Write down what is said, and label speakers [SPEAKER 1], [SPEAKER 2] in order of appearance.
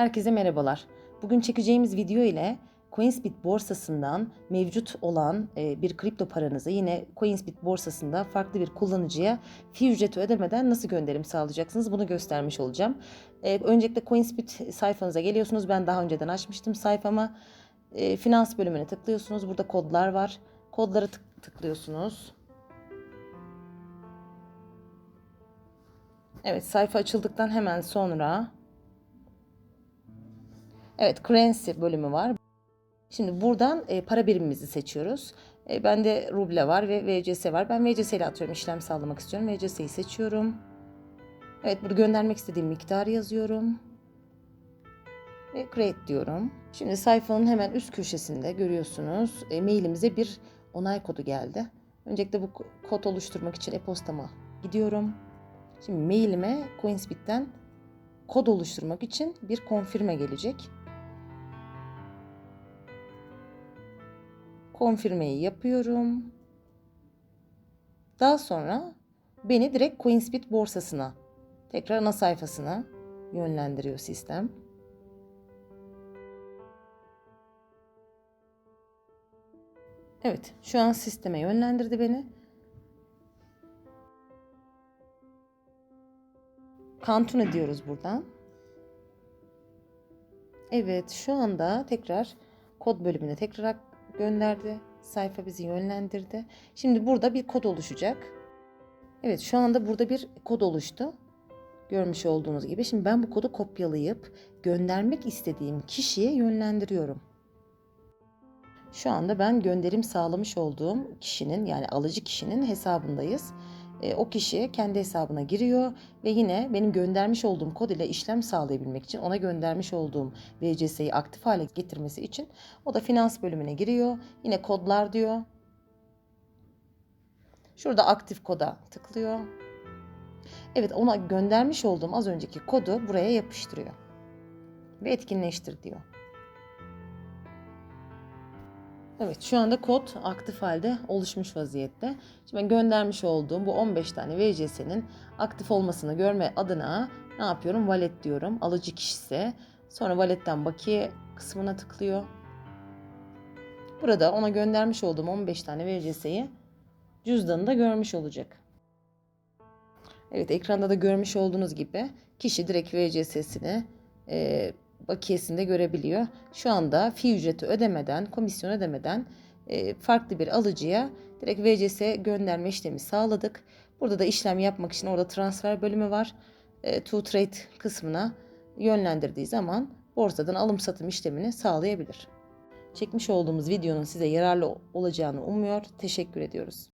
[SPEAKER 1] Herkese merhabalar. Bugün çekeceğimiz video ile Coinsbit borsasından mevcut olan e, bir kripto paranızı yine Coinsbit borsasında farklı bir kullanıcıya fi ücreti ödemeden nasıl gönderim sağlayacaksınız bunu göstermiş olacağım. E, Öncelikle Coinsbit sayfanıza geliyorsunuz. Ben daha önceden açmıştım sayfama. E, Finans bölümüne tıklıyorsunuz. Burada kodlar var. Kodları tık- tıklıyorsunuz. Evet sayfa açıldıktan hemen sonra Evet, currency bölümü var. Şimdi buradan e, para birimimizi seçiyoruz. E, bende ruble var ve VCS var. Ben VCS ile atıyorum. işlem sağlamak istiyorum. VCS'yi seçiyorum. Evet, burada göndermek istediğim miktarı yazıyorum. Ve create diyorum. Şimdi sayfanın hemen üst köşesinde görüyorsunuz. E, mailimize bir onay kodu geldi. Öncelikle bu ko- kod oluşturmak için e-postama gidiyorum. Şimdi mailime Coinsbit'ten kod oluşturmak için bir konfirme gelecek. Konfirmeyi yapıyorum. Daha sonra beni direkt Coinsbit borsasına, tekrar ana sayfasına yönlendiriyor sistem. Evet, şu an sisteme yönlendirdi beni. Kantun diyoruz buradan. Evet, şu anda tekrar kod bölümüne tekrar gönderdi. Sayfa bizi yönlendirdi. Şimdi burada bir kod oluşacak. Evet şu anda burada bir kod oluştu. Görmüş olduğunuz gibi. Şimdi ben bu kodu kopyalayıp göndermek istediğim kişiye yönlendiriyorum. Şu anda ben gönderim sağlamış olduğum kişinin yani alıcı kişinin hesabındayız. E, o kişi kendi hesabına giriyor ve yine benim göndermiş olduğum kod ile işlem sağlayabilmek için ona göndermiş olduğum VCS'yi aktif hale getirmesi için o da finans bölümüne giriyor. Yine kodlar diyor. Şurada aktif koda tıklıyor. Evet ona göndermiş olduğum az önceki kodu buraya yapıştırıyor. Ve etkinleştir diyor. Evet şu anda kod aktif halde oluşmuş vaziyette. Şimdi ben göndermiş olduğum bu 15 tane VCS'nin aktif olmasını görme adına ne yapıyorum? Wallet diyorum. Alıcı kişisi. Sonra wallet'ten bakiye kısmına tıklıyor. Burada ona göndermiş olduğum 15 tane VCS'yi cüzdanında görmüş olacak. Evet ekranda da görmüş olduğunuz gibi kişi direkt VCS'sini e, bakiyesinde görebiliyor. Şu anda fi ücreti ödemeden, komisyon ödemeden e, farklı bir alıcıya direkt VCS gönderme işlemi sağladık. Burada da işlem yapmak için orada transfer bölümü var. E, to trade kısmına yönlendirdiği zaman borsadan alım satım işlemini sağlayabilir. Çekmiş olduğumuz videonun size yararlı olacağını umuyor. Teşekkür ediyoruz.